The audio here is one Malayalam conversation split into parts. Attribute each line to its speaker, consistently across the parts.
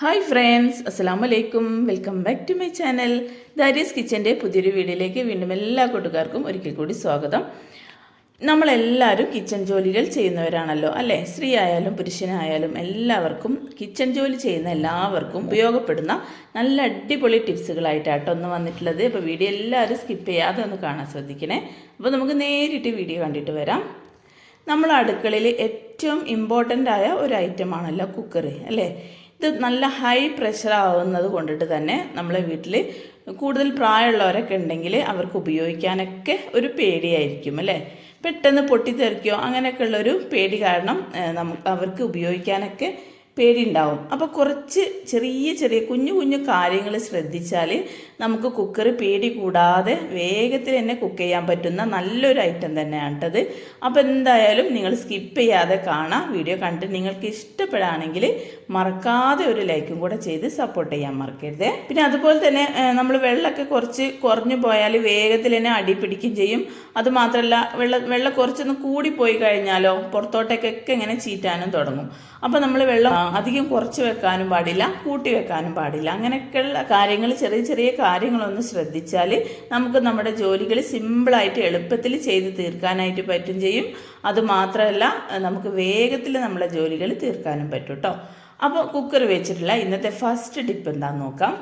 Speaker 1: ഹായ് ഫ്രണ്ട്സ് അസ്സാം വലൈക്കും welcome back to my channel Daris കിച്ചന്റെ പുതിയൊരു വീഡിയോയിലേക്ക് വീണ്ടും എല്ലാ കൂട്ടുകാർക്കും ഒരിക്കൽ കൂടി സ്വാഗതം. നമ്മളെല്ലാവരും കിച്ചൺ ജോലികൾ ചെയ്യുന്നവരാണല്ലോ അല്ലേ? സ്ത്രീ ആയാലും പുരുഷനായാലും എല്ലാവർക്കും കിച്ചൺ ജോലി ചെയ്യുന്ന എല്ലാവർക്കും ഉപയോഗപ്പെടുന്ന നല്ല അടിപൊളി ടിപ്സുകളായിട്ടാട്ടോ ഒന്ന് വന്നിട്ടുള്ളത്. അപ്പോൾ വീഡിയോ എല്ലാവരും സ്കിപ്പ് ചെയ്യാതെ ഒന്ന് കാണാൻ ശ്രദ്ധിക്കണേ. അപ്പോൾ നമുക്ക് നേരിട്ട് വീഡിയോ കണ്ടിട്ട് വരാം. നമ്മൾ അടുക്കളയിൽ ഏറ്റവും ഇമ്പോർട്ടന്റ് ആയ ഒരു ഐറ്റമാണല്ലോ കുക്കർ അല്ലേ? ഇത് നല്ല ഹൈ പ്രഷർ ആവുന്നത് കൊണ്ടിട്ട് തന്നെ നമ്മളെ വീട്ടിൽ കൂടുതൽ പ്രായമുള്ളവരൊക്കെ ഉണ്ടെങ്കിൽ അവർക്ക് ഉപയോഗിക്കാനൊക്കെ ഒരു പേടിയായിരിക്കും അല്ലേ? പെട്ടെന്ന് പൊട്ടിത്തെറിക്കോ അങ്ങനെയൊക്കെ ഉള്ളൊരു പേടി കാരണം നമുക്ക് അവർക്ക് ഉപയോഗിക്കാനൊക്കെ പേടിയുണ്ടാവും. അപ്പോൾ കുറച്ച് ചെറിയ ചെറിയ കുഞ്ഞു കുഞ്ഞു കാര്യങ്ങൾ ശ്രദ്ധിച്ചാൽ നമുക്ക് കുക്കർ പേടി കൂടാതെ വേഗത്തിൽ തന്നെ കുക്ക് ചെയ്യാൻ പറ്റുന്ന നല്ലൊരു ഐറ്റം തന്നെയാണ് കേട്ടത് അപ്പോൾ എന്തായാലും നിങ്ങൾ സ്കിപ്പ് ചെയ്യാതെ കാണാം. വീഡിയോ കണ്ടിട്ട് നിങ്ങൾക്ക് ഇഷ്ടപ്പെടുകയാണെങ്കിൽ മറക്കാതെ ഒരു ലൈക്കും കൂടെ ചെയ്ത് സപ്പോർട്ട് ചെയ്യാൻ മറക്കരുത്. പിന്നെ അതുപോലെ തന്നെ നമ്മൾ വെള്ളമൊക്കെ കുറച്ച് കുറഞ്ഞു പോയാൽ വേഗത്തിൽ തന്നെ അടി പിടിക്കുകയും ചെയ്യും. അതുമാത്രമല്ല വെള്ളം വെള്ളം കുറച്ചൊന്ന് കൂടിപ്പോയി കഴിഞ്ഞാലോ പുറത്തോട്ടേക്കൊക്കെ ഇങ്ങനെ ചീറ്റാനും തുടങ്ങും. അപ്പോൾ നമ്മൾ വെള്ളം അധികം കുറച്ച് വെക്കാനും പാടില്ല കൂട്ടി വെക്കാനും പാടില്ല. അങ്ങനെയൊക്കെയുള്ള കാര്യങ്ങൾ ചെറിയ ചെറിയ കാര്യങ്ങളൊന്ന് ശ്രദ്ധിച്ചാൽ നമുക്ക് നമ്മുടെ ജോലികൾ സിമ്പിളായിട്ട് എളുപ്പത്തിൽ ചെയ്ത് തീർക്കാനായിട്ട് പറ്റും ചെയ്യും. അതുമാത്രമല്ല നമുക്ക് വേഗത്തിൽ നമ്മളെ ജോലികൾ തീർക്കാനും പറ്റും കേട്ടോ അപ്പോൾ കുക്കർ വെച്ചിട്ടുള്ള ഇന്നത്തെ ഫസ്റ്റ് ടിപ്പ് എന്താണെന്ന് നോക്കാം.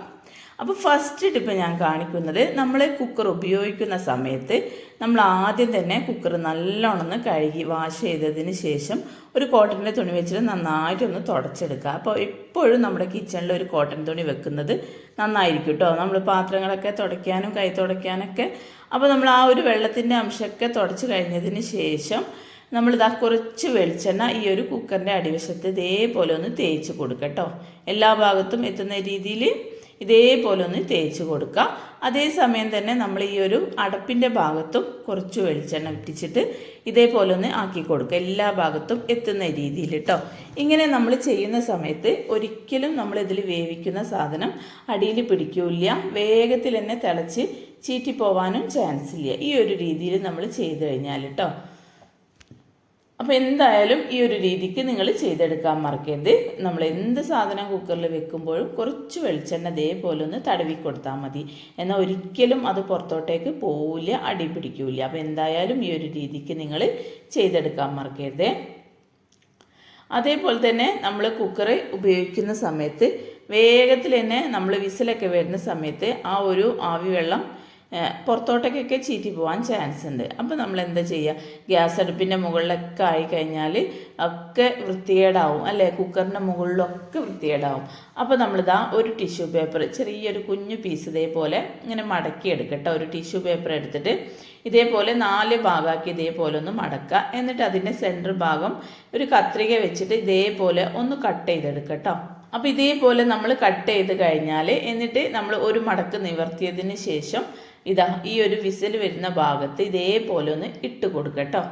Speaker 1: അപ്പോൾ ഫസ്റ്റ് ടിപ്പ് ഞാൻ കാണിക്കുന്നത് നമ്മൾ കുക്കർ ഉപയോഗിക്കുന്ന സമയത്ത് നമ്മൾ ആദ്യം തന്നെ കുക്കർ നല്ലോണം ഒന്ന് കഴുകി വാഷ് ചെയ്തതിന് ശേഷം ഒരു കോട്ടന്റെ തുണി വെച്ചിട്ട് നന്നായിട്ടൊന്ന് തുടച്ചെടുക്കുക. അപ്പോൾ എപ്പോഴും നമ്മുടെ കിച്ചണിൽ ഒരു കോട്ടൺ തുണി വെക്കുന്നത് നന്നായിരിക്കും കേട്ടോ നമ്മൾ പാത്രങ്ങളൊക്കെ തുടയ്ക്കാനും കൈ തുടയ്ക്കാനൊക്കെ. അപ്പോൾ നമ്മൾ ആ ഒരു വെള്ളത്തിന്റെ അംശമൊക്കെ തുടച്ച് കഴിഞ്ഞതിന് ശേഷം നമ്മൾ നമ്മളിതാ കുറച്ച് വെളിച്ചെണ്ണ ഈ ഒരു കുക്കറിന്റെ അടിവശത്ത് ഇതേപോലെ ഒന്ന് തേച്ച് കൊടുക്കട്ടോ എല്ലാ ഭാഗത്തും എത്തുന്ന രീതിയിൽ ഇതേപോലെ ഒന്ന് തേച്ച് കൊടുക്കുക അതേസമയം തന്നെ നമ്മൾ ഈ ഒരു അടപ്പിന്റെ ഭാഗത്തും കുറച്ച് വെളിച്ചെണ്ണ ഇട്ടിച്ചിട്ട് ഇതേപോലെ ഒന്ന് ആക്കി കൊടുക്കുക എല്ലാ ഭാഗത്തും എത്തുന്ന രീതിയിൽ കേട്ടോ ഇങ്ങനെ നമ്മൾ ചെയ്യുന്ന സമയത്ത് ഒരിക്കലും നമ്മൾ ഇതിൽ വേവിക്കുന്ന സാധനം അടിയിൽ പിടിക്കില്ല. വേഗത്തിൽ തന്നെ തിളച്ച് ചീറ്റിപ്പോവാനും ചാൻസ് ഇല്ല. ഈ ഒരു രീതിയിൽ നമ്മൾ ചെയ്ത് കഴിഞ്ഞാൽ കേട്ടോ അപ്പോൾ എന്തായാലും ഈ ഒരു രീതിക്ക് നിങ്ങൾ ചെയ്തെടുക്കാൻ മറക്കരുത്. നമ്മൾ എന്ത് സാധനം കുക്കറിൽ വെക്കുമ്പോഴും കുറച്ച് വെളിച്ചെണ്ണ ഇതേപോലെ ഒന്ന് തടവി കൊടുത്താൽ മതി. എന്നാൽ ഒരിക്കലും അത് പുറത്തോട്ടേക്ക് പോവില്ല അടി പിടിക്കില്ല അപ്പോൾ എന്തായാലും ഈ ഒരു രീതിക്ക് നിങ്ങൾ ചെയ്തെടുക്കാൻ മറക്കരുത്. അതേപോലെ തന്നെ നമ്മൾ കുക്കർ ഉപയോഗിക്കുന്ന സമയത്ത് വേഗത്തിൽ തന്നെ നമ്മൾ വിസിലൊക്കെ വരുന്ന സമയത്ത് ആ ഒരു ആവി വെള്ളം പുറത്തോട്ടേക്കൊക്കെ ചീറ്റി പോകാൻ ചാൻസ് ഉണ്ട്. അപ്പോൾ നമ്മൾ എന്താ ചെയ്യുക ഗ്യാസ് അടുപ്പിന്റെ മുകളിലൊക്കെ ആയി കഴിഞ്ഞാൽ ഒക്കെ വൃത്തികേടാവും അല്ലേ? കുക്കറിന്റെ മുകളിലൊക്കെ വൃത്തികേടാവും. അപ്പോൾ നമ്മളിതാ ഒരു ടിഷ്യൂ പേപ്പർ ചെറിയൊരു കുഞ്ഞു പീസ് ഇതേപോലെ ഇങ്ങനെ മടക്കി എടുക്കട്ടെ. ഒരു ടിഷ്യൂ പേപ്പർ എടുത്തിട്ട് ഇതേപോലെ നാല് ഭാഗമാക്കി ഇതേപോലെ ഒന്ന് മടക്കുക. എന്നിട്ട് അതിന്റെ സെന്റർ ഭാഗം ഒരു കത്രിക വെച്ചിട്ട് ഇതേപോലെ ഒന്ന് കട്ട് ചെയ്തെടുക്കട്ടോ. അപ്പോൾ ഇതേപോലെ നമ്മൾ കട്ട് ചെയ്ത് കഴിഞ്ഞാൽ എന്നിട്ട് നമ്മൾ ഒരു മടക്ക് നിവർത്തിയതിന് ശേഷം ഇതാ ഈ ഒരു വിസിൽ വരുന്ന ഭാഗത്ത് ഇതേപോലെ ഒന്ന് ഇട്ട് കൊടുക്കട്ടോ.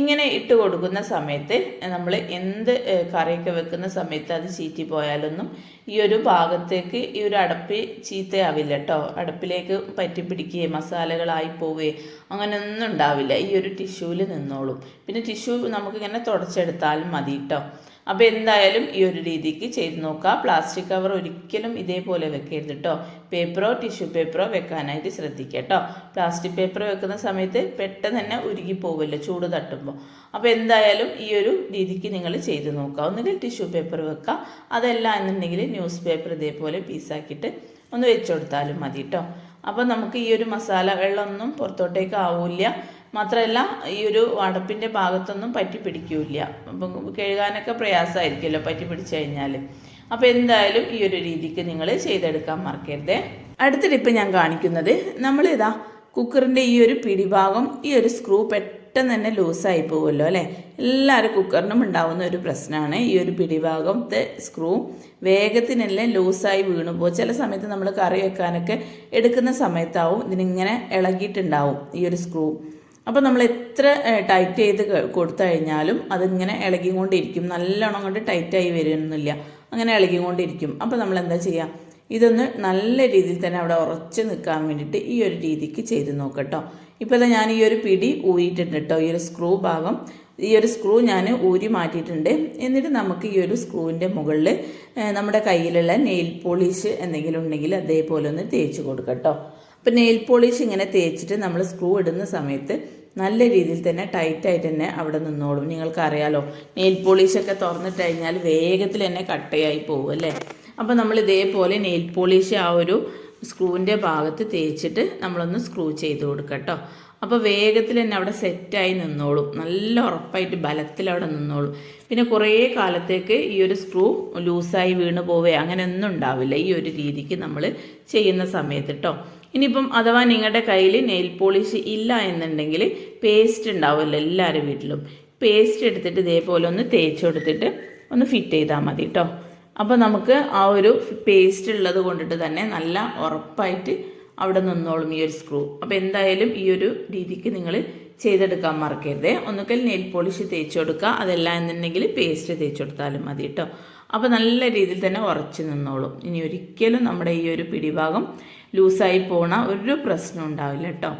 Speaker 1: ഇങ്ങനെ ഇട്ട് കൊടുക്കുന്ന സമയത്ത് നമ്മൾ എന്ത് കറിയൊക്കെ വെക്കുന്ന സമയത്ത് അത് ചീറ്റി പോയാലൊന്നും ഈ ഒരു ഭാഗത്തേക്ക് ഈ ഒരു അടപ്പ് ചീത്തയാവില്ല കേട്ടോ അടപ്പിലേക്ക് പറ്റി പിടിക്കുകയും മസാലകളായി പോവുകയും അങ്ങനെയൊന്നും ഉണ്ടാവില്ല. ഈ ഒരു ടിഷ്യൂവിൽ നിന്നോളും. പിന്നെ ടിഷ്യൂ നമുക്കിങ്ങനെ തുടച്ചെടുത്താലും മതി കേട്ടോ അപ്പോൾ എന്തായാലും ഈ ഒരു രീതിക്ക് ചെയ്ത് നോക്കുക പ്ലാസ്റ്റിക് കവർ ഒരിക്കലും ഇതേപോലെ വെക്കരുത് കേട്ടോ പേപ്പറോ ടിഷ്യൂ പേപ്പറോ വെക്കാനായിട്ട് ശ്രദ്ധിക്കുക കേട്ടോ പ്ലാസ്റ്റിക് പേപ്പർ വെക്കുന്ന സമയത്ത് പെട്ടെന്ന് തന്നെ ഉരുകി പോവില്ല ചൂട് തട്ടുമ്പോൾ അപ്പോൾ എന്തായാലും ഈ ഒരു രീതിക്ക് നിങ്ങൾ ചെയ്ത് നോക്കുക ഒന്നുകിൽ ടിഷ്യൂ പേപ്പർ വെക്കുക അതല്ല എന്നുണ്ടെങ്കിൽ ന്യൂസ് പേപ്പർ ഇതേപോലെ പീസാക്കിയിട്ട് ഒന്ന് വെച്ചു കൊടുത്താലും മതി കേട്ടോ അപ്പോൾ നമുക്ക് ഈ ഒരു മസാല വെള്ളമൊന്നും പുറത്തോട്ടേക്ക് ആവില്ല. മാത്രമല്ല ഈ ഒരു അടപ്പിന്റെ ഭാഗത്തൊന്നും പറ്റി പിടിക്കില്ല. അപ്പം കഴുകാനൊക്കെ പ്രയാസമായിരിക്കുമല്ലോ പറ്റി പിടിച്ചു കഴിഞ്ഞാൽ അപ്പോൾ എന്തായാലും ഈ ഒരു രീതിക്ക് നിങ്ങൾ ചെയ്തെടുക്കാൻ മറക്കരുത്. അടുത്ത ടിപ്പ് ഞാൻ കാണിക്കുന്നത് നമ്മളിതാ കുക്കറിന്റെ ഈ ഒരു പിടിഭാഗം ഈ ഒരു സ്ക്രൂ പെട്ടെന്ന് തന്നെ ലൂസായി പോകുമല്ലോ അല്ലേ? എല്ലാവരും കുക്കറിനും ഉണ്ടാവുന്ന ഒരു പ്രശ്നമാണ് ഈ ഒരു പിടിഭാഗത്തെ സ്ക്രൂ. വേഗത്തിനെല്ലാം ലൂസായി വീണു പോകും ചില സമയത്ത് നമ്മൾ കറി വെക്കാനൊക്കെ എടുക്കുന്ന സമയത്താവും ഇതിനിങ്ങനെ ഇളകിയിട്ടുണ്ടാവും ഈ ഒരു സ്ക്രൂ. അപ്പോൾ നമ്മൾ എത്ര ടൈറ്റ് ചെയ്ത് കൊടുത്തു കഴിഞ്ഞാലും അതിങ്ങനെ ഇളകിക്കൊണ്ടിരിക്കും. നല്ലോണം കൊണ്ട് ടൈറ്റായി വരുന്നില്ല. അങ്ങനെ ഇളകിക്കൊണ്ടിരിക്കും. അപ്പോൾ നമ്മൾ എന്താ ചെയ്യുക ഇതൊന്ന് നല്ല രീതിയിൽ തന്നെ അവിടെ ഉറച്ച് നിൽക്കാൻ വേണ്ടിയിട്ട് ഈ ഒരു രീതിക്ക് ചെയ്ത് നോക്കട്ടോ. ഇപ്പോൾ ഞാൻ ഈ ഒരു പിടി ഊരിയിട്ടുണ്ട് കേട്ടോ ഈ ഒരു സ്ക്രൂ ഭാഗം ഈ ഒരു സ്ക്രൂ ഞാൻ ഊരി മാറ്റിയിട്ടുണ്ട്. എന്നിട്ട് നമുക്ക് ഈ ഒരു സ്ക്രൂവിന്റെ മുകളിൽ നമ്മുടെ കയ്യിലുള്ള നെയിൽ പോളിഷ് എന്തെങ്കിലും ഉണ്ടെങ്കിൽ അതേപോലെ ഒന്ന് തേച്ച് കൊടുക്കട്ടോ. അപ്പം നെയിൽ പോളിഷ് ഇങ്ങനെ തേച്ചിട്ട് നമ്മൾ സ്ക്രൂ ഇടുന്ന സമയത്ത് നല്ല രീതിയിൽ തന്നെ ടൈറ്റായിട്ട് തന്നെ അവിടെ നിന്നോളും. നിങ്ങൾക്കറിയാലോ നെയിൽ പോളിഷൊക്കെ തുറന്നിട്ട് കഴിഞ്ഞാൽ വേഗത്തിൽ തന്നെ കട്ടയായി പോകും അല്ലേ? അപ്പോൾ നമ്മൾ ഇതേപോലെ നെയിൽ പോളിഷ് ആ ഒരു സ്ക്രൂവിന്റെ ഭാഗത്ത് തേച്ചിട്ട് നമ്മളൊന്ന് സ്ക്രൂ ചെയ്ത് കൊടുക്കുക കേട്ടോ അപ്പോൾ വേഗത്തിൽ തന്നെ അവിടെ സെറ്റായി നിന്നോളും. നല്ല ഉറപ്പായിട്ട് ബലത്തിൽ അവിടെ നിന്നോളും. പിന്നെ കുറേ കാലത്തേക്ക് ഈ ഒരു സ്ക്രൂ ലൂസായി വീണ് പോവേ അങ്ങനെയൊന്നും ഉണ്ടാവില്ല ഈ ഒരു രീതിക്ക് നമ്മൾ ചെയ്യുന്ന സമയത്ത് കേട്ടോ ഇനിയിപ്പം അഥവാ നിങ്ങളുടെ കയ്യിൽ നെയിൽ പോളിഷ് ഇല്ല എന്നുണ്ടെങ്കിൽ പേസ്റ്റ് ഉണ്ടാവുമല്ലോ എല്ലാവരുടെ വീട്ടിലും. പേസ്റ്റ് എടുത്തിട്ട് ഇതേപോലെ ഒന്ന് തേച്ച് കൊടുത്തിട്ട് ഒന്ന് ഫിറ്റ് ചെയ്താൽ മതി കേട്ടോ അപ്പോൾ നമുക്ക് ആ ഒരു പേസ്റ്റ് ഉള്ളത് കൊണ്ടിട്ട് തന്നെ നല്ല ഉറപ്പായിട്ട് അവിടെ നിന്നോളും ഈ ഒരു സ്ക്രൂ അപ്പോൾ എന്തായാലും ഈ ഒരു രീതിക്ക് നിങ്ങൾ ചെയ്തെടുക്കാൻ മറക്കരുത്. ഒന്നുകിൽ നെയിൽ പോളിഷ് തേച്ച് കൊടുക്കുക അതല്ല എന്നുണ്ടെങ്കിൽ പേസ്റ്റ് തേച്ച് കൊടുത്താലും മതി കേട്ടോ അപ്പോൾ നല്ല രീതിയിൽ തന്നെ ഉറച്ച് നിന്നോളും. ഇനി ഒരിക്കലും നമ്മുടെ ഈ ഒരു പിടിഭാഗം ലൂസായി പോണ ഒരു പ്രശ്നം ഉണ്ടാവില്ല കേട്ടോ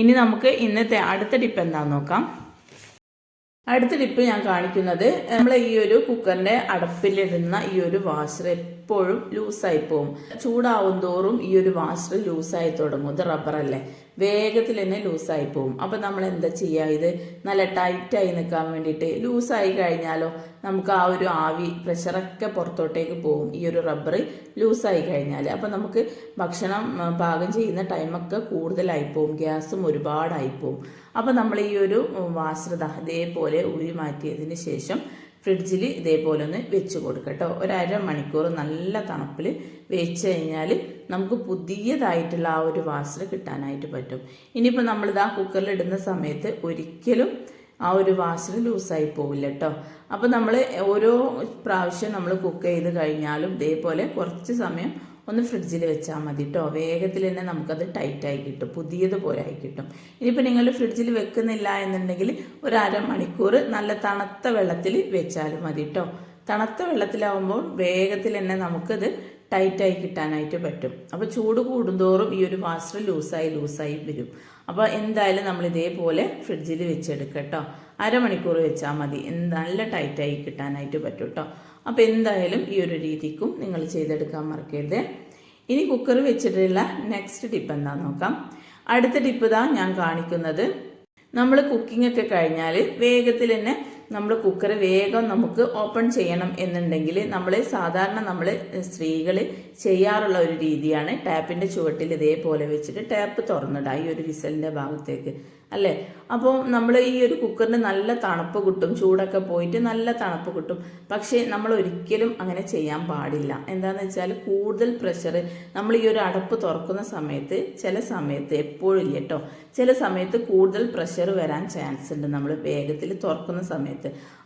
Speaker 1: ഇനി നമുക്ക് ഇന്നത്തെ അടുത്ത ടിപ്പ് എന്താണെന്ന് നോക്കാം. അടുത്ത ടിപ്പ് ഞാൻ കാണിക്കുന്നത് നമ്മൾ ഈ ഒരു കുക്കറിന്റെ അടപ്പിലിടുന്ന ഈ ഒരു വാഷർ എപ്പോഴും ലൂസായി പോകും ചൂടാവും തോറും ഈ ഒരു വാഷർ ലൂസായി തുടങ്ങും. ഇത് റബ്ബറല്ലേ വേഗത്തിൽ തന്നെ ലൂസായി പോകും അപ്പം നമ്മൾ എന്താ ചെയ്യുക ഇത്? നല്ല ടൈറ്റായി നിൽക്കാൻ വേണ്ടിയിട്ട് ലൂസായി കഴിഞ്ഞാലോ? നമുക്ക് ആ ഒരു ആവി പ്രഷറൊക്കെ പുറത്തോട്ടേക്ക് പോകും. ഈ ഒരു റബ്ബർ ലൂസായി കഴിഞ്ഞാൽ. അപ്പോൾ നമുക്ക് ഭക്ഷണം പാകം ചെയ്യുന്ന ടൈമൊക്കെ കൂടുതലായി പോകും. ഗ്യാസും ഒരുപാടായി പോകും. അപ്പം നമ്മൾ ഈ ഒരു വാശ്രത ഇതേപോലെ ഉരി മാറ്റിയതിന് ശേഷം ഫ്രിഡ്ജിൽ ഇതേപോലെ ഒന്ന് വെച്ച് കൊടുക്കട്ടോ ഒരു അരമണിക്കൂർ നല്ല തണുപ്പിൽ വെച്ച് കഴിഞ്ഞാൽ നമുക്ക് പുതിയതായിട്ടുള്ള ആ ഒരു വാസന കിട്ടാനായിട്ട് പറ്റും. ഇനിയിപ്പോൾ നമ്മളിത് ആ കുക്കറിൽ ഇടുന്ന സമയത്ത് ഒരിക്കലും ആ ഒരു വാസന ലൂസായി പോവില്ല കേട്ടോ അപ്പോൾ നമ്മൾ ഓരോ പ്രാവശ്യം നമ്മൾ കുക്ക് ചെയ്ത് കഴിഞ്ഞാലും ഇതേപോലെ കുറച്ച് സമയം ഒന്ന് ഫ്രിഡ്ജിൽ വെച്ചാൽ മതി കേട്ടോ വേഗത്തിൽ തന്നെ നമുക്കത് ടൈറ്റായി കിട്ടും. പുതിയതുപോലെ ആയി കിട്ടും. ഇനിയിപ്പോൾ നിങ്ങൾ ഫ്രിഡ്ജിൽ വെക്കുന്നില്ല എന്നുണ്ടെങ്കിൽ ഒരു അരമണിക്കൂർ നല്ല തണുത്ത വെള്ളത്തിൽ വെച്ചാലും മതി കേട്ടോ തണുത്ത വെള്ളത്തിലാവുമ്പോൾ വേഗത്തിൽ തന്നെ നമുക്കത് ടൈറ്റായി കിട്ടാനായിട്ട് പറ്റും. അപ്പോൾ ചൂട് കൂടുന്തോറും ഈ ഒരു വാസ്റ്റർ ലൂസായി ലൂസായി വരും. അപ്പോൾ എന്തായാലും നമ്മൾ ഇതേപോലെ ഫ്രിഡ്ജിൽ വെച്ചെടുക്കട്ടോ. അരമണിക്കൂർ വെച്ചാൽ മതി. നല്ല ടൈറ്റായി കിട്ടാനായിട്ട് പറ്റും കേട്ടോ അപ്പോൾ എന്തായാലും ഈ ഒരു രീതിക്കും നിങ്ങൾ ചെയ്തെടുക്കാൻ മറക്കരുത്. ഇനി കുക്കർ വെച്ചിട്ടുള്ള നെക്സ്റ്റ് ടിപ്പ് എന്താണെന്ന് നോക്കാം. അടുത്ത ടിപ്പ് ഇതാ ഞാൻ കാണിക്കുന്നത്. നമ്മൾ കുക്കിംഗ് ഒക്കെ കഴിഞ്ഞാൽ വേഗത്തിൽ തന്നെ നമ്മൾ കുക്കർ വേഗം നമുക്ക് ഓപ്പൺ ചെയ്യണം എന്നുണ്ടെങ്കിൽ നമ്മൾ സാധാരണ നമ്മൾ സ്ത്രീകൾ ചെയ്യാറുള്ള ഒരു രീതിയാണ്. ടാപ്പിന്റെ ചുവട്ടിൽ ഇതേപോലെ വെച്ചിട്ട് ടാപ്പ് തുറന്നിടുക ഈ ഒരു വിസലിന്റെ ഭാഗത്തേക്ക്. അല്ലേ? അപ്പോൾ നമ്മൾ ഈ ഒരു കുക്കറിന് നല്ല തണുപ്പ് കിട്ടും ചൂടൊക്കെ പോയിട്ട് നല്ല തണുപ്പ് കിട്ടും. പക്ഷേ നമ്മൾ ഒരിക്കലും അങ്ങനെ ചെയ്യാൻ പാടില്ല. എന്താണെന്ന് വെച്ചാൽ കൂടുതൽ പ്രഷർ നമ്മൾ ഈ ഒരു അടപ്പ് തുറക്കുന്ന സമയത്ത് ചില സമയത്ത് എപ്പോഴും ഇല്ല കേട്ടോ. ചില സമയത്ത് കൂടുതൽ പ്രഷർ വരാൻ ചാൻസ് ഉണ്ട്. നമ്മൾ വേഗത്തിൽ തുറക്കുന്ന സമയത്ത്.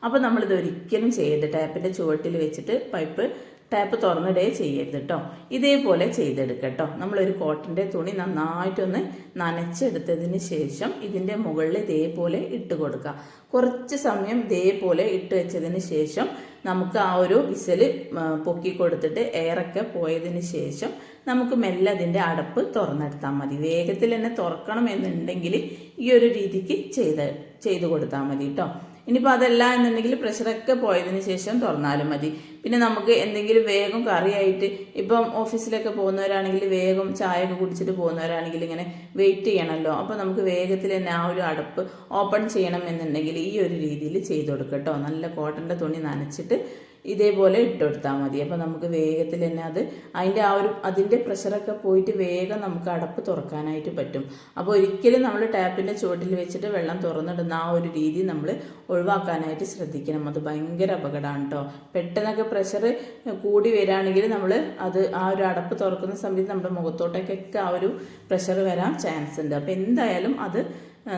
Speaker 1: അപ്പോൾ നമ്മളിത് ഒരിക്കലും ചെയ്യരുത്. ടാപ്പിന്റെ ചുവട്ടിൽ വെച്ചിട്ട് പൈപ്പ് ടാപ്പ് തുറന്നിടേ ചെയ്യരുത് കേട്ടോ ഇതേപോലെ ചെയ്തെടുക്കുക കേട്ടോ നമ്മളൊരു കോട്ടന്റെ തുണി നന്നായിട്ടൊന്ന് നനച്ചെടുത്തതിന് ശേഷം ഇതിന്റെ മുകളിൽ ഇതേപോലെ ഇട്ട് കൊടുക്കുക കുറച്ച് സമയം ഇതേപോലെ ഇട്ട് വെച്ചതിന് ശേഷം നമുക്ക് ആ ഒരു വിസൽ പൊക്കി കൊടുത്തിട്ട് എയറൊക്കെ പോയതിന് ശേഷം നമുക്ക് മെല്ലെ അതിന്റെ അടപ്പ് തുറന്നെടുത്താൽ മതി. വേഗത്തിൽ തന്നെ തുറക്കണം എന്നുണ്ടെങ്കിൽ ഈ ഒരു രീതിക്ക് ചെയ്ത് ചെയ്ത് കൊടുത്താൽ മതി കേട്ടോ ഇനിയിപ്പോൾ അതല്ല എന്നുണ്ടെങ്കിൽ പ്രഷറൊക്കെ പോയതിന് ശേഷം തുറന്നാലും മതി. പിന്നെ നമുക്ക് എന്തെങ്കിലും വേഗം കറിയായിട്ട് ഇപ്പം ഓഫീസിലൊക്കെ പോകുന്നവരാണെങ്കിൽ വേഗം ചായ ഒക്കെ കുടിച്ചിട്ട് പോകുന്നവരാണെങ്കിൽ ഇങ്ങനെ വെയിറ്റ് ചെയ്യണമല്ലോ അപ്പോൾ നമുക്ക് വേഗത്തിൽ തന്നെ ആ ഒരു അടപ്പ് ഓപ്പൺ ചെയ്യണം എന്നുണ്ടെങ്കിൽ ഈ ഒരു രീതിയിൽ ചെയ്ത് കൊടുക്കട്ടോ നല്ല കോട്ടന്റെ തുണി നനച്ചിട്ട് ഇതേപോലെ ഇട്ടുകൊടുത്താൽ മതി. അപ്പോൾ നമുക്ക് വേഗത്തിൽ തന്നെ അത് അതിന്റെ ആ ഒരു അതിന്റെ പ്രഷറൊക്കെ പോയിട്ട് വേഗം നമുക്ക് അടപ്പ് തുറക്കാനായിട്ട് പറ്റും. അപ്പോൾ ഒരിക്കലും നമ്മൾ ടാപ്പിന്റെ ചുവട്ടിൽ വെച്ചിട്ട് വെള്ളം തുറന്നിടുന്ന ആ ഒരു രീതി നമ്മൾ ഒഴിവാക്കാനായിട്ട് ശ്രദ്ധിക്കണം. അത് ഭയങ്കര അപകടമാണ് കേട്ടോ പെട്ടെന്നൊക്കെ പ്രഷർ കൂടി വരികയാണെങ്കിൽ നമ്മൾ അത് ആ ഒരു അടപ്പ് തുറക്കുന്ന സമയത്ത് നമ്മുടെ മുഖത്തോട്ടേക്കൊക്കെ ആ ഒരു പ്രഷർ വരാൻ ചാൻസ് ഉണ്ട്. അപ്പോൾ എന്തായാലും അത്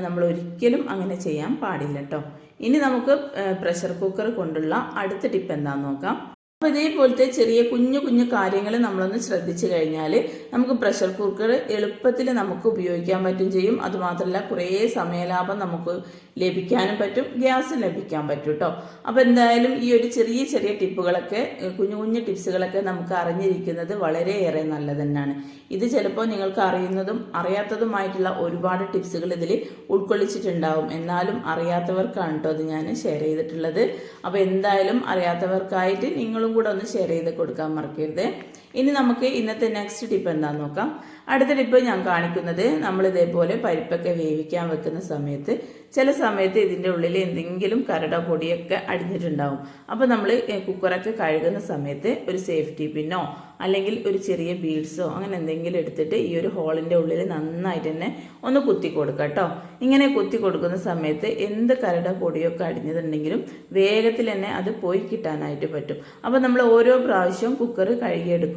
Speaker 1: നമ്മൾ ഒരിക്കലും അങ്ങനെ ചെയ്യാൻ പാടില്ല കേട്ടോ ഇനി നമുക്ക് പ്രഷർ കുക്കർ കൊണ്ടുള്ള അടുത്ത ടിപ്പ് എന്താണെന്ന് നോക്കാം. അപ്പോൾ ഇതേപോലത്തെ ചെറിയ കുഞ്ഞു കുഞ്ഞു കാര്യങ്ങൾ നമ്മളൊന്ന് ശ്രദ്ധിച്ചു കഴിഞ്ഞാൽ നമുക്ക് പ്രഷർ കുക്കർ എളുപ്പത്തിൽ നമുക്ക് ഉപയോഗിക്കാൻ പറ്റും ചെയ്യും. അതുമാത്രമല്ല കുറേ സമയലാഭം നമുക്ക് ലഭിക്കാനും പറ്റും. ഗ്യാസ് ലഭിക്കാൻ പറ്റും കേട്ടോ അപ്പോൾ എന്തായാലും ഈ ഒരു ചെറിയ ചെറിയ ടിപ്പുകളൊക്കെ കുഞ്ഞു കുഞ്ഞു ടിപ്സുകളൊക്കെ നമുക്ക് അറിഞ്ഞിരിക്കുന്നത് വളരെയേറെ നല്ലത് തന്നെയാണ്. ഇത് ചിലപ്പോൾ നിങ്ങൾക്ക് അറിയുന്നതും അറിയാത്തതുമായിട്ടുള്ള ഒരുപാട് ടിപ്സുകൾ ഇതിൽ ഉൾക്കൊള്ളിച്ചിട്ടുണ്ടാവും. എന്നാലും അറിയാത്തവർക്കാണ് കേട്ടോ അത് ഞാൻ ഷെയർ ചെയ്തിട്ടുള്ളത്. അപ്പോൾ എന്തായാലും അറിയാത്തവർക്കായിട്ട് നിങ്ങളും കൂടെ ഒന്ന് ഷെയർ ചെയ്ത് കൊടുക്കാൻ മറക്കരുത്. ഇനി നമുക്ക് ഇന്നത്തെ നെക്സ്റ്റ് ടിപ്പ് എന്താന്ന് നോക്കാം. അടുത്ത ടിപ്പ് ഞാൻ കാണിക്കുന്നത് നമ്മൾ ഇതേപോലെ പരിപ്പൊക്കെ വേവിക്കാൻ വെക്കുന്ന സമയത്ത് ചില സമയത്ത് ഇതിന്റെ ഉള്ളിൽ എന്തെങ്കിലും കരട പൊടിയൊക്കെ അടിഞ്ഞിട്ടുണ്ടാവും. അപ്പോൾ നമ്മൾ കുക്കറൊക്കെ കഴുകുന്ന സമയത്ത് ഒരു സേഫ്റ്റി പിന്നോ അല്ലെങ്കിൽ ഒരു ചെറിയ ബീഡ്സോ അങ്ങനെ എന്തെങ്കിലും എടുത്തിട്ട് ഈ ഒരു ഹോളിന്റെ ഉള്ളിൽ നന്നായിട്ട് തന്നെ ഒന്ന് കുത്തി കൊടുക്കുക കേട്ടോ ഇങ്ങനെ കുത്തി കൊടുക്കുന്ന സമയത്ത് എന്ത് കരട പൊടിയൊക്കെ അടിഞ്ഞിട്ടുണ്ടെങ്കിലും വേഗത്തിൽ തന്നെ അത് പോയി കിട്ടാനായിട്ട് പറ്റും. അപ്പോൾ നമ്മൾ ഓരോ പ്രാവശ്യവും കുക്കർ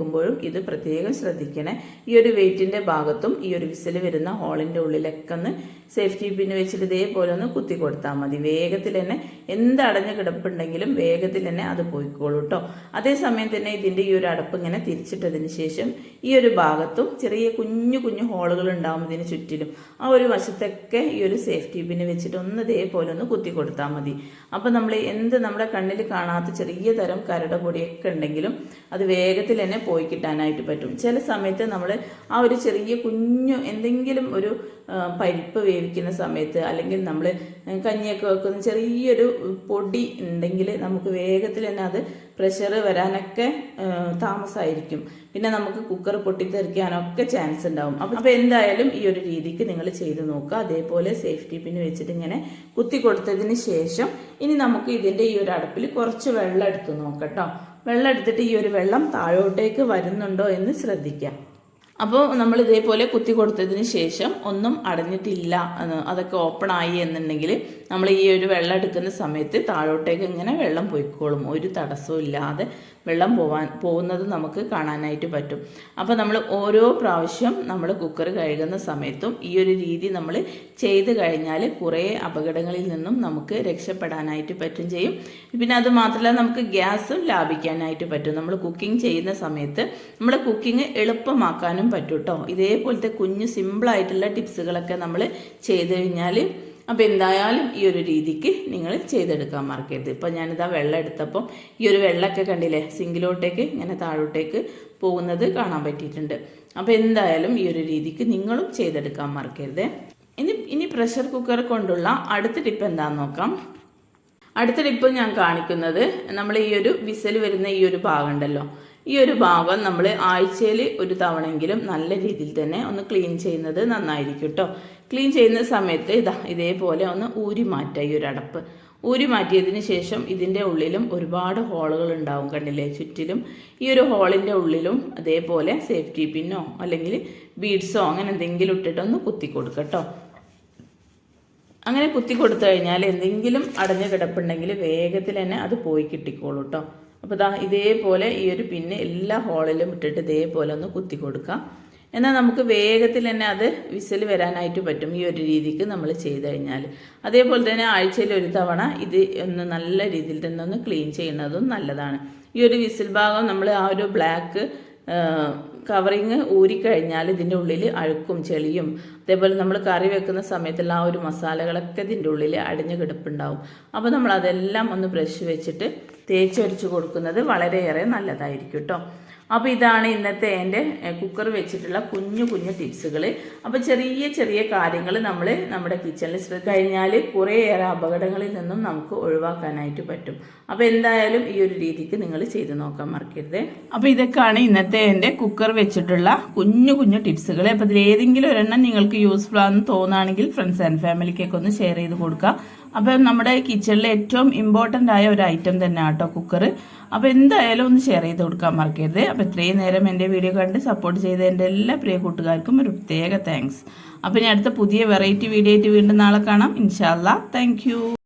Speaker 1: കഴുകിയെടുക്കുമ്പോഴും ഇത് പ്രത്യേകം ശ്രദ്ധിക്കണേ. ഈ ഒരു വെയിറ്റിന്റെ ഭാഗത്തും ഈ ഒരു വിസിൽ വരുന്ന ഹോളിന്റെ ഉള്ളിലൊക്കെ ഒന്ന് സേഫ്റ്റി പിന്ന് വെച്ചിട്ട് ഇതേപോലെ ഒന്ന് കുത്തി കൊടുത്താൽ മതി. വേഗത്തിൽ തന്നെ എന്ത് അടഞ്ഞ കിടപ്പുണ്ടെങ്കിലും വേഗത്തിൽ തന്നെ അത് പോയിക്കോളൂ കേട്ടോ അതേസമയം തന്നെ ഇതിന്റെ ഈ ഒരു അടപ്പ് ഇങ്ങനെ തിരിച്ചിട്ടതിന് ശേഷം ഈ ഒരു ഭാഗത്തും ചെറിയ കുഞ്ഞു കുഞ്ഞു ഹോളുകൾ ഉണ്ടാവും ഇതിന് ചുറ്റിലും. ആ ഒരു വശത്തൊക്കെ ഈ ഒരു സേഫ്റ്റി പിന്ന് വെച്ചിട്ട് ഒന്ന് ഇതേപോലെ ഒന്ന് കുത്തി കൊടുത്താൽ മതി. അപ്പോൾ നമ്മൾ എന്ത് നമ്മുടെ കണ്ണിൽ കാണാത്ത ചെറിയ തരം കരട പൊടിയൊക്കെ ഉണ്ടെങ്കിലും അത് വേഗത്തിൽ തന്നെ പോയി കിട്ടാനായിട്ട് പറ്റും. ചില സമയത്ത് നമ്മൾ ആ ഒരു ചെറിയ കുഞ്ഞു എന്തെങ്കിലും ഒരു പരിപ്പ് വേവിക്കുന്ന സമയത്ത് അല്ലെങ്കിൽ നമ്മൾ കഞ്ഞിയൊക്കെ വെക്കുന്ന ചെറിയൊരു പൊടി ഉണ്ടെങ്കിൽ നമുക്ക് വേഗത്തിൽ തന്നെ അത് പ്രഷർ വരാനൊക്കെ താമസമായിരിക്കും പിന്നെ നമുക്ക് കുക്കർ പൊട്ടിത്തെറിക്കാനൊക്കെ ചാൻസ് ഉണ്ടാവും. അപ്പം അപ്പോൾ എന്തായാലും ഈ ഒരു രീതിക്ക് നിങ്ങൾ ചെയ്ത് നോക്കുക. അതേപോലെ സേഫ്റ്റി പിൻ വെച്ചിട്ട് ഇങ്ങനെ കുത്തി കൊടുത്തതിന് ശേഷം ഇനി നമുക്ക് ഇതിന്റെ ഈ ഒരു അടുപ്പിൽ കുറച്ച് വെള്ളം എടുത്ത് നോക്കട്ടോ വെള്ളം എടുത്തിട്ട് ഈ ഒരു വെള്ളം താഴോട്ടേക്ക് വരുന്നുണ്ടോ എന്ന് ശ്രദ്ധിക്കാം. അപ്പോൾ നമ്മൾ ഇതേപോലെ കുത്തി കൊടുത്തതിന് ശേഷം ഒന്നും അടഞ്ഞിട്ടില്ല. അതൊക്കെ ഓപ്പൺ ആയി എന്നുണ്ടെങ്കിൽ നമ്മൾ ഈ ഒരു വെള്ളം എടുക്കുന്ന സമയത്ത് താഴോട്ടേക്ക് ഇങ്ങനെ വെള്ളം പോയിക്കോളും. ഒരു തടസ്സവും ഇല്ലാതെ വെള്ളം പോവാൻ പോകുന്നത് നമുക്ക് കാണാനായിട്ട് പറ്റും. അപ്പോൾ നമ്മൾ ഓരോ പ്രാവശ്യം നമ്മൾ കുക്കർ കഴുകുന്ന സമയത്തും ഈ ഒരു രീതി നമ്മൾ ചെയ്ത് കഴിഞ്ഞാൽ കുറേ അപകടങ്ങളിൽ നിന്നും നമുക്ക് രക്ഷപ്പെടാനായിട്ട് പറ്റും ചെയ്യും. പിന്നെ അത് മാത്രമല്ല നമുക്ക് ഗ്യാസും ലാഭിക്കാനായിട്ട് പറ്റും. നമ്മൾ കുക്കിംഗ് ചെയ്യുന്ന സമയത്ത് നമ്മൾ കുക്കിംഗ് എളുപ്പമാക്കാനും പറ്റും കേട്ടോ ഇതേപോലത്തെ കുഞ്ഞു സിമ്പിളായിട്ടുള്ള ടിപ്സുകളൊക്കെ നമ്മൾ ചെയ്ത് കഴിഞ്ഞാൽ അപ്പോൾ എന്തായാലും ഈ ഒരു രീതിക്ക് നിങ്ങൾ ചെയ്തെടുക്കാൻ മറക്കരുത്. ഇപ്പോൾ ഞാനിതാ വെള്ളം എടുത്തപ്പം ഈ ഒരു വെള്ളമൊക്കെ കണ്ടില്ലേ സിങ്കിലോട്ടേക്ക് ഇങ്ങനെ താഴോട്ടേക്ക് പോകുന്നത് കാണാൻ പറ്റിയിട്ടുണ്ട്. അപ്പോൾ എന്തായാലും ഈ ഒരു രീതിക്ക് നിങ്ങളും ചെയ്തെടുക്കാൻ മറക്കരുത്. ഇനി ഇനി പ്രഷർ കുക്കർ കൊണ്ടുള്ള അടുത്ത ടിപ്പ് എന്താണെന്ന് നോക്കാം. അടുത്ത ടിപ്പ് ഞാൻ കാണിക്കുന്നത് നമ്മൾ ഈ ഒരു വിസൽ വരുന്ന ഈ ഒരു ഭാഗം ഉണ്ടല്ലോ. ഈ ഒരു ഭാഗം നമ്മൾ ആഴ്ചയിൽ ഒരു തവണയെങ്കിലും നല്ല രീതിയിൽ തന്നെ ഒന്ന് ക്ലീൻ ചെയ്യുന്നത് നന്നായിരിക്കും കേട്ടോ ക്ലീൻ ചെയ്യുന്ന സമയത്ത് ഇതാ ഇതേപോലെ ഒന്ന് ഊരി മാറ്റുക ഈ ഒരു അടപ്പ്. ഊരി മാറ്റിയതിന് ശേഷം ഇതിന്റെ ഉള്ളിലും ഒരുപാട് ഹോളുകൾ ഉണ്ടാവും കണ്ടില്ലേ? ചുറ്റിലും ഈ ഒരു ഹോളിന്റെ ഉള്ളിലും അതേപോലെ സേഫ്റ്റി പിന്നോ അല്ലെങ്കിൽ ബീഡ്സോ അങ്ങനെ എന്തെങ്കിലും ഇട്ടിട്ടൊന്ന് കുത്തി കൊടുക്കുക കേട്ടോ അങ്ങനെ കുത്തി കൊടുത്തു കഴിഞ്ഞാൽ എന്തെങ്കിലും അടഞ്ഞു കിടപ്പുണ്ടെങ്കിൽ വേഗത്തിൽ തന്നെ അത് പോയി കിട്ടിക്കോളൂ കേട്ടോ അപ്പോൾ ദാ ഇതേപോലെ ഈ ഒരു പിന്ന് എല്ലാ ഹോളിലും ഇട്ടിട്ട് ഇതേപോലെ ഒന്ന് കുത്തി കൊടുക്കാം. എന്നാൽ നമുക്ക് വേഗത്തിൽ തന്നെ അത് വിസിൽ വരാനായിട്ട് പറ്റും ഈ ഒരു രീതിക്ക് നമ്മൾ ചെയ്ത് കഴിഞ്ഞാൽ. അതേപോലെ തന്നെ ആഴ്ചയിൽ ഒരു തവണ ഇത് ഒന്ന് നല്ല രീതിയിൽ തന്നെ ഒന്ന് ക്ലീൻ ചെയ്യുന്നതും നല്ലതാണ്. ഈ ഒരു വിസിൽ ഭാഗം നമ്മൾ ആ ഒരു ബ്ലാക്ക് കവറിങ് ഊരിക്കഴിഞ്ഞാൽ ഇതിന്റെ ഉള്ളിൽ അഴുക്കും ചെളിയും. അതേപോലെ നമ്മൾ കറി വെക്കുന്ന സമയത്തുള്ള ആ ഒരു മസാലകളൊക്കെ ഇതിന്റെ ഉള്ളിൽ അടിഞ്ഞു കിടപ്പുണ്ടാവും. അപ്പോൾ നമ്മൾ അതെല്ലാം ഒന്ന് ബ്രഷ് വെച്ചിട്ട് തേച്ചൊരിച്ച് കൊടുക്കുന്നത് വളരെയേറെ നല്ലതായിരിക്കും കേട്ടോ അപ്പോൾ ഇതാണ് ഇന്നത്തെ എന്റെ കുക്കർ വെച്ചിട്ടുള്ള കുഞ്ഞു കുഞ്ഞു ടിപ്സുകൾ അപ്പോൾ ചെറിയ ചെറിയ കാര്യങ്ങൾ നമ്മൾ നമ്മുടെ കിച്ചണിൽ ശ്രദ്ധ കഴിഞ്ഞാൽ കുറേയേറെ അപകടങ്ങളിൽ നിന്നും നമുക്ക് ഒഴിവാക്കാനായിട്ട് പറ്റും. അപ്പോൾ എന്തായാലും ഈ ഒരു രീതിക്ക് നിങ്ങൾ ചെയ്ത് നോക്കാൻ മറക്കരുത്. അപ്പോൾ ഇതൊക്കെയാണ് ഇന്നത്തെ എന്റെ കുക്കർ വെച്ചിട്ടുള്ള കുഞ്ഞു കുഞ്ഞു ടിപ്സുകൾ അപ്പോൾ ഇതിലേതെങ്കിലും ഒരെണ്ണം നിങ്ങൾക്ക് യൂസ്ഫുൾ ആണെന്ന് തോന്നുകയാണെങ്കിൽ ഫ്രണ്ട്സ് ആൻഡ് ഫാമിലിക്കൊക്കെ ഒന്ന് ഷെയർ ചെയ്ത് കൊടുക്കുക അപ്പം നമ്മുടെ കിച്ചണിലെ ഏറ്റവും ഇമ്പോർട്ടന്റ് ആയ ഒരു ഐറ്റം തന്നെ ആട്ടോ കുക്കർ അപ്പോൾ എന്തായാലും ഒന്ന് ഷെയർ ചെയ്ത് കൊടുക്കാൻ മറക്കരുത്. അപ്പോൾ ഇത്രയും നേരം എന്റെ വീഡിയോ കണ്ട് സപ്പോർട്ട് ചെയ്ത എന്റെ എല്ലാ പ്രിയ കൂട്ടുകാർക്കും ഒരു പ്രത്യേക താങ്ക്സ് അപ്പോൾ ഞാൻ അടുത്ത പുതിയ വെറൈറ്റി വീഡിയോ ആയിട്ട് വീണ്ടും നാളെ കാണാം. ഇൻഷാല്ല താങ്ക്